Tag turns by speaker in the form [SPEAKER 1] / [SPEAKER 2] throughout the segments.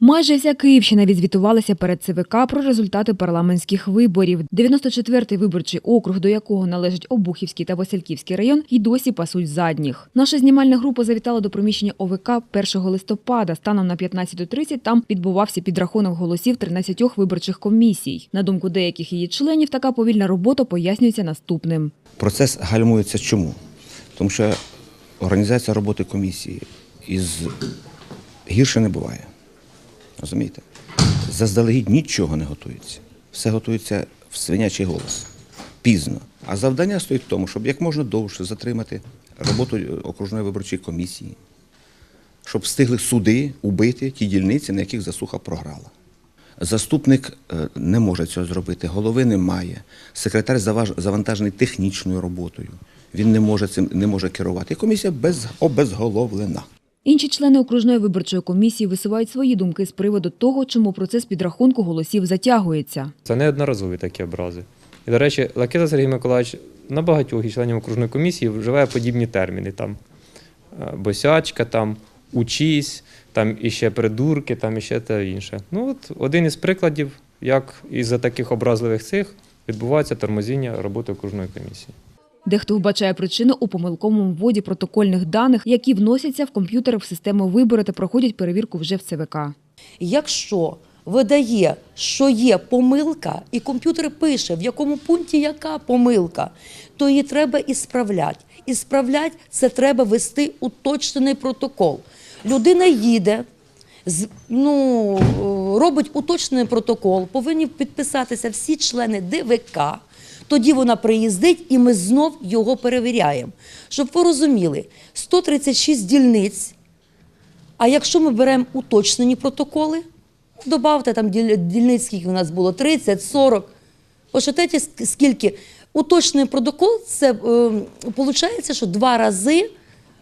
[SPEAKER 1] Майже вся Київщина відзвітувалася перед ЦВК про результати парламентських виборів. 94-й виборчий округ, до якого належать Обухівський та Васильківський район, і досі пасуть задніх. Наша знімальна група завітала до приміщення ОВК 1 листопада. Станом на 15.30 там відбувався підрахунок голосів 13 виборчих комісій. На думку деяких її членів, така повільна робота пояснюється наступним.
[SPEAKER 2] Процес гальмується чому? Тому що організація роботи комісії із гірше не буває. Розумієте? Заздалегідь нічого не готується. Все готується в свинячий голос. Пізно. А завдання стоїть в тому, щоб як можна довше затримати роботу окружної виборчої комісії, щоб встигли суди убити ті дільниці, на яких засуха програла. Заступник е, не може цього зробити, голови немає. Секретар завантажений технічною роботою. Він не може цим не може керувати. І комісія без, обезголовлена.
[SPEAKER 1] Інші члени окружної виборчої комісії висувають свої думки з приводу того, чому процес підрахунку голосів затягується.
[SPEAKER 3] Це неодноразові такі образи. І, до речі, Лакиза Сергій Миколаївич на багатьох із членів окружної комісії вживає подібні терміни. Там е, босячка, там учись, там іще придурки, там іще те інше. Ну от один із прикладів, як із-за таких образливих цих відбувається тормозіння роботи окружної комісії.
[SPEAKER 1] Дехто вбачає причину у помилковому вводі протокольних даних, які вносяться в комп'ютери в систему вибору та проходять перевірку вже в ЦВК.
[SPEAKER 4] Якщо видає, що є помилка, і комп'ютер пише, в якому пункті яка помилка, то її треба і справляти. І справляти це треба вести уточнений протокол. Людина їде, ну, робить уточнений протокол, повинні підписатися всі члени ДВК. Тоді вона приїздить і ми знов його перевіряємо. Щоб ви розуміли, 136 дільниць а якщо ми беремо уточнені протоколи, добавте там дільниць, скільки у нас було 30, 40. Посчитайте, ск- скільки. Уточнений протокол це виходить, що два рази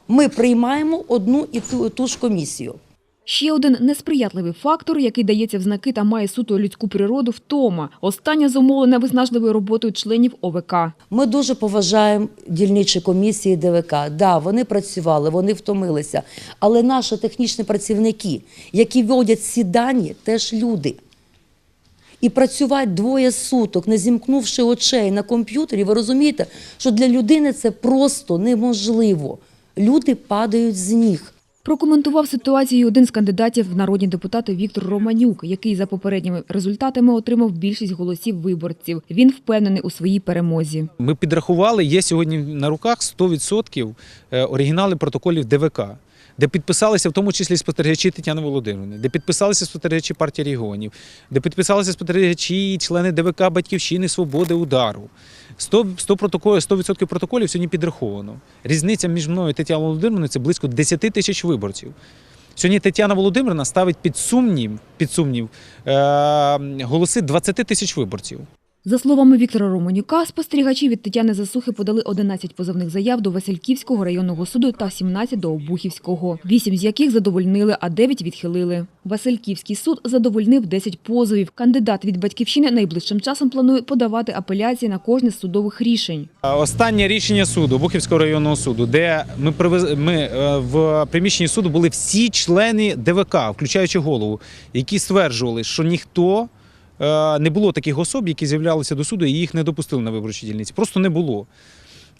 [SPEAKER 4] ми приймаємо одну і ту, ту ж комісію.
[SPEAKER 1] Ще один несприятливий фактор, який дається в знаки та має суто людську природу, втома. Остання зумовлена виснажливою роботою членів ОВК.
[SPEAKER 4] Ми дуже поважаємо дільничі комісії ДВК. Да, вони працювали, вони втомилися. Але наші технічні працівники, які вводять ці дані, теж люди. І працювати двоє суток, не зімкнувши очей на комп'ютері, ви розумієте, що для людини це просто неможливо. Люди падають з ніг.
[SPEAKER 1] Прокоментував ситуацію один з кандидатів в народні депутати Віктор Романюк, який за попередніми результатами отримав більшість голосів виборців. Він впевнений у своїй перемозі.
[SPEAKER 5] Ми підрахували, є сьогодні на руках 100% е, оригінали протоколів ДВК, де підписалися в тому числі спостерігачі Тетяни Володимирівни, де підписалися спостерігачі партії регіонів, де підписалися спостерігачі члени ДВК Батьківщини Свободи Удару. 100, 100 протоколів, 100% протоколів сьогодні підраховано. Різниця між мною і Тетяною Володимирівною це близько 10 тисяч виборців. Сьогодні Тетяна Володимирівна ставить під сумнів, під сумнів е, голоси 20 тисяч виборців.
[SPEAKER 1] За словами Віктора Романюка, спостерігачі від Тетяни Засухи подали 11 позовних заяв до Васильківського районного суду та 17 до Обухівського, 8 з яких задовольнили, а 9 відхилили. Васильківський суд задовольнив 10 позовів. Кандидат від батьківщини найближчим часом планує подавати апеляції на кожне з судових рішень.
[SPEAKER 5] Останнє рішення суду Бухівського районного суду, де ми ми е, в приміщенні суду були всі члени ДВК, включаючи голову, які стверджували, що ніхто не було таких особ, які з'являлися до суду, і їх не допустили на виборчій дільниці. Просто не було.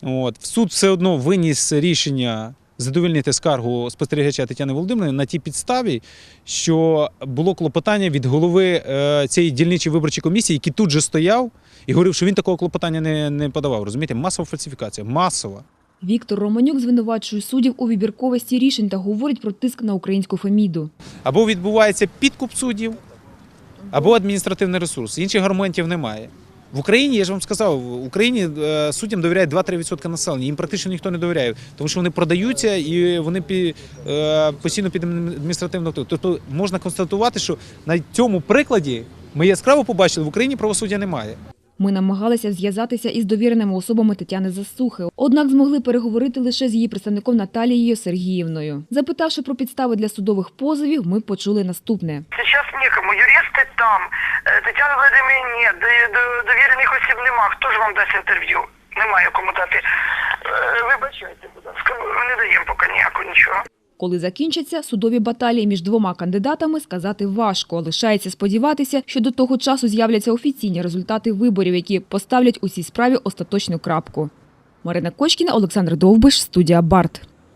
[SPEAKER 5] От суд все одно виніс рішення. Задовольнити скаргу спостерігача Тетяни Володимирівни на тій підставі, що було клопотання від голови е, цієї дільничої виборчої комісії, який тут же стояв і говорив, що він такого клопотання не, не подавав. Розумієте, масова фальсифікація, масова.
[SPEAKER 1] Віктор Романюк звинувачує суддів у вибірковості рішень та говорить про тиск на українську феміду.
[SPEAKER 5] Або відбувається підкуп суддів, або адміністративний ресурс. Інших аргументів немає. В Україні, я ж вам сказав, в Україні е, суддям довіряє 2-3% населення. Їм практично ніхто не довіряє, тому що вони продаються і вони пі, е, постійно під адміністративним впливом. Тобто можна констатувати, що на цьому прикладі ми яскраво побачили, в Україні правосуддя немає.
[SPEAKER 1] Ми намагалися зв'язатися із довіреними особами Тетяни Засухи, однак змогли переговорити лише з її представником Наталією Сергіївною. Запитавши про підстави для судових позовів, ми почули наступне.
[SPEAKER 6] Сейчас некому. Юристи там, е, Тетяна Володимирівна ні, до- до- довірених осіб нема. Хто ж вам дасть інтерв'ю? Немає кому дати. Е, Вибачайте, будь ласка, не даємо поки ніякого нічого.
[SPEAKER 1] Коли закінчаться судові баталії між двома кандидатами, сказати важко. Лишається сподіватися, що до того часу з'являться офіційні результати виборів, які поставлять у цій справі остаточну крапку. Марина Кочкіна, Олександр Довбиш, студія Барт.